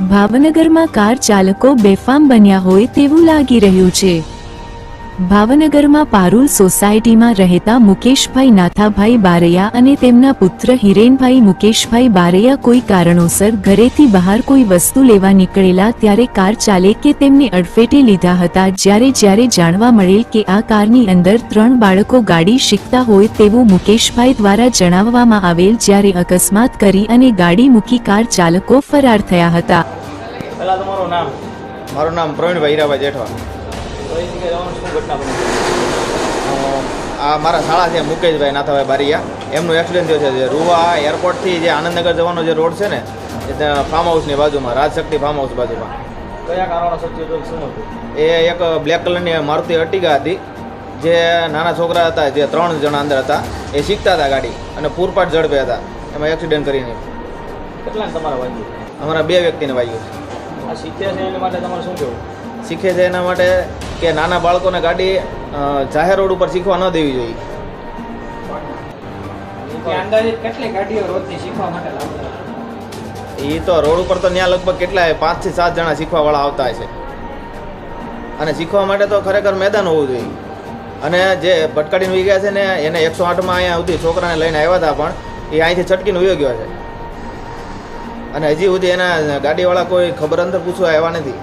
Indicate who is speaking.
Speaker 1: ભાવનગરમાં કાર ચાલકો બેફામ બન્યા હોય તેવું લાગી રહ્યું છે. ભાવનગરમાં પારુલ સોસાયટીમાં રહેતા મુકેશભાઈ નાથાભાઈ બારૈયા અને તેમના પુત્ર હિરેનભાઈ મુકેશભાઈ બારૈયા કોઈ કારણોસર ઘરેથી બહાર કોઈ વસ્તુ લેવા નીકળેલા ત્યારે કાર ચાલકે તેમને અડફેટે લીધા હતા. જ્યારે જ્યારે જાણવા મળેલ કે આ કારની અંદર ત્રણ બાળકો ગાડી શીખતા હોય તેવું મુકેશભાઈ દ્વારા જણાવવામાં આવેલ જ્યારે અકસ્માત કરી અને ગાડી મૂકી કાર ચાલકો ફરાર થયા હતા.
Speaker 2: પહેલાં તમારું નામ?
Speaker 3: મારું નામ પ્રવીણભાઈ હીરાભાઈ જેઠવા. આ મારા શાળા છે મુકેશભાઈ નાથાભાઈ બારિયા. એમનું એક્સિડન્ટ થયો છે જે રૂવા એરપોર્ટથી જે આનંદનગર જવાનો જે રોડ છે ને એ ફાર્મ હાઉસની બાજુમાં રાજશક્તિ ફાર્મ હાઉસ બાજુમાં.
Speaker 2: કયા કારણોસર
Speaker 3: એ એક બ્લેક કલરની મારુતિ અર્ટિગા હતી જે નાના છોકરા હતા જે ત્રણ જણા અંદર હતા એ શીખતા હતા ગાડી અને પૂરપાટ ઝડપે હતા. એમાં એક્સિડન્ટ કરીને
Speaker 2: કેટલા તમારા વાગ્યું
Speaker 3: અમારા બે વ્યક્તિને વાગ્યું
Speaker 2: આ શીખ્યા છે એના માટે તમારે શું કહેવું?
Speaker 3: શીખે છે એના માટે કે નાના બાળકોને ગાડી જાહેર રોડ ઉપર શીખવા ન દેવી જોઈએ.
Speaker 2: કેટલી શીખવા
Speaker 3: એ તો રોડ ઉપર તો ત્યાં લગભગ કેટલાય પાંચથી સાત જણા શીખવાવાળા આવતા હશે અને શીખવા માટે તો ખરેખર મેદાન હોવું જોઈએ. અને જે ભટકાડીને વી ગયા છે ને એને એકસો આઠમાં અહીંયા સુધી છોકરાને લઈને આવ્યા હતા પણ એ અહીંથી છટકીને ઉયો ગયો છે. અને હજી સુધી એના ગાડીવાળા કોઈ ખબર અંતર પૂછવા આવ્યા નથી.